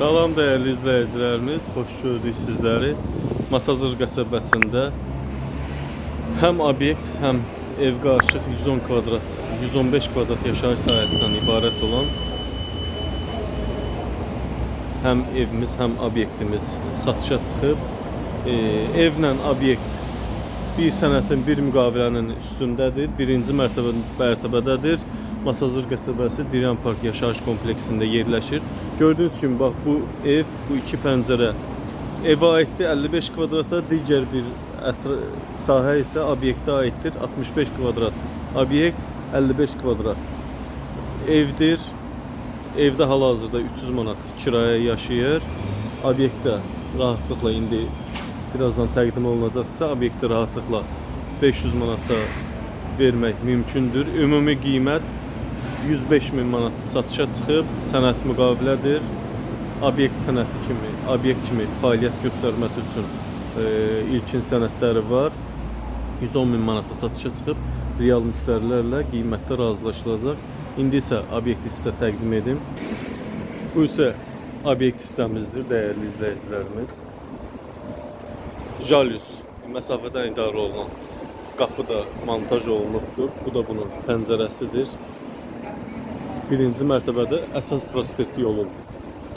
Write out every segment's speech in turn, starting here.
Salam dəyərli izləyicilərimiz, xoş gördük sizləri. Masazır qəsəbəsində həm obyekt, həm ev qarışıq 110 kvadrat, 115 kvadrat yaşayış sahəsindən ibarət olan həm evimiz, həm obyektimiz satışa çıxıb. E, evlə obyekt bir sənətin, bir müqavilənin üstündədir. Birinci mərtəbə mərtəbədədir. Masazır qəsəbəsi Diryan Park yaşayış kompleksində yerləşir. Gördüyünüz kimi bax bu ev, bu iki pəncərə evə aiddir 55 kvadrata, digər bir sahə isə obyektə aiddir 65 kvadrat. Obyekt 55 kvadrat. Evdir. Evdə hal-hazırda 300 manat kiraya yaşayır. Obyektdə rahatlıqla indi birazdan təqdim olunacaqsa, obyektdə rahatlıqla 500 manata vermək mümkündür. Ümumi qiymət 105 min manat satışa çıxıb, sənəd müqavilədir. Obyekt sənədi kimi, obyekt kimi fəaliyyət göstərməsi üçün e, ilkin sənədləri var. 110 min manata satışa çıxıb, real müştərilərlə qiymətdə razılaşılacaq. İndi isə obyekti sizə təqdim edim. Bu isə obyekt hissəmizdir, dəyərli izləyicilərimiz. Jalüs məsafədən idarə olunan qapı da montaj olunubdur. Bu da bunun pəncərəsidir. Birinci mərtəbədə əsas prospekt yolun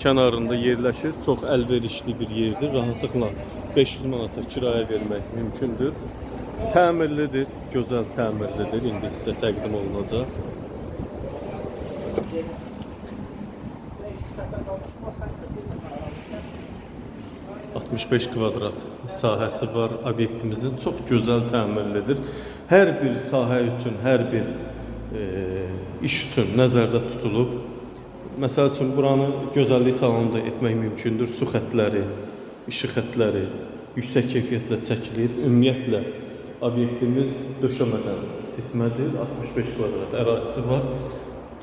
kənarında yerləşir. Çox əlverişli bir yerdir. Rahatlıqla 500 manata kirayə vermək mümkündür. Təmirlidir, gözəl təmirlidir. İndi sizə təqdim olunacaq. 65 kvadrat sahəsi var obyektimizin. Çox gözəl təmirlidir. Hər bir sahə üçün, hər bir e, iş üçün nəzərdə tutulub. Məsəl üçün buranı gözəllik salonu etmək mümkündür. Su xəttləri, işıq xəttləri yüksək keyfiyyətlə çəkilir. Ümumiyyətlə obyektimiz döşəmədən isitmədir. 65 kvadrat ərazisi var.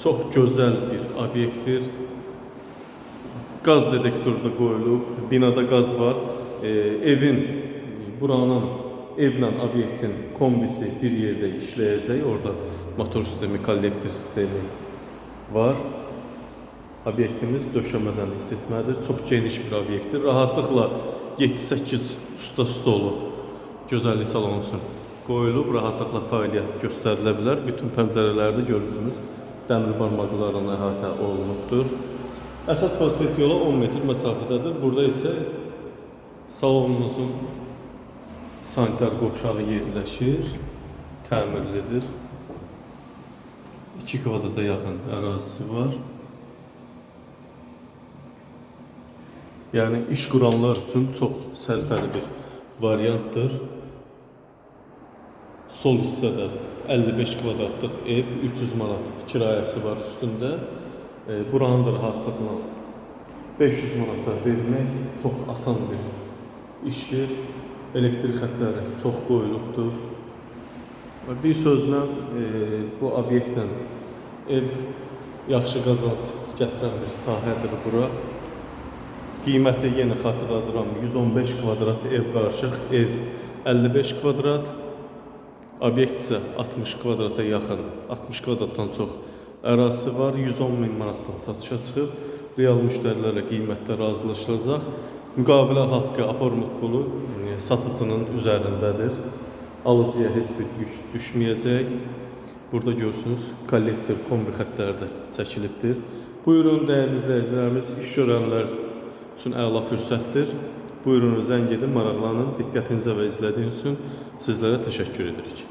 Çox gözəl bir obyektdir. Qaz detektoru da qoyulub, binada qaz var. E, evin, buranın evlə obyektin kombisi bir yerdə işləyəcək. Orada motor sistemi, kollektor sistemi var. Obyektimiz döşəmədən isitmədir. Çox geniş bir obyektdir. Rahatlıqla 7-8 usta stolu gözəllik salonu üçün qoyulub, rahatlıqla fəaliyyət göstərilə bilər. Bütün pəncərələrdə görürsünüz, dəmir barmaqlarla əhatə olunubdur. Əsas prospekt yola 10 metr məsafədədir. Burada isə salonumuzun sanitar qovşağı yerləşir. Təmirlidir. 2 kvadrata yaxın ərazisi var. Yəni iş quranlar üçün çox sərfəli bir variantdır. Sol hissədə 55 kvadratlıq ev, 300 manat kirayəsi var üstündə. E, buranı da rahatlıqla 500 manata vermək çox asan bir işdir. Elektrik xətləri çox qoyulubdur. Bir sözlə e, bu obyektdən ev yaxşı qazanc gətirən bir sahədir bura. Qiyməti yenə xatırladıram 115 kvadrat ev qarışıq, ev 55 kvadrat, obyekt isə 60 kvadrata yaxın, 60 kvadratdan çox ərazisi var. 110 min manatdan satışa çıxıb. Real müştərilərlə qiymətdə razılaşılacaq. Müqavilə haqqı, aformut pulu yəni satıcının üzərindədir. Alıcıya heç bir yük düşməyəcək. Burada görürsünüz, kollektor kombi xəttləri də çəkilibdir. Buyurun dəyərli izləyicilərimiz, iş görənlər üçün əla fürsətdir. Buyurun zəng edin, maraqlanın. Diqqətinizə və izlədiyiniz üçün sizlərə təşəkkür edirik.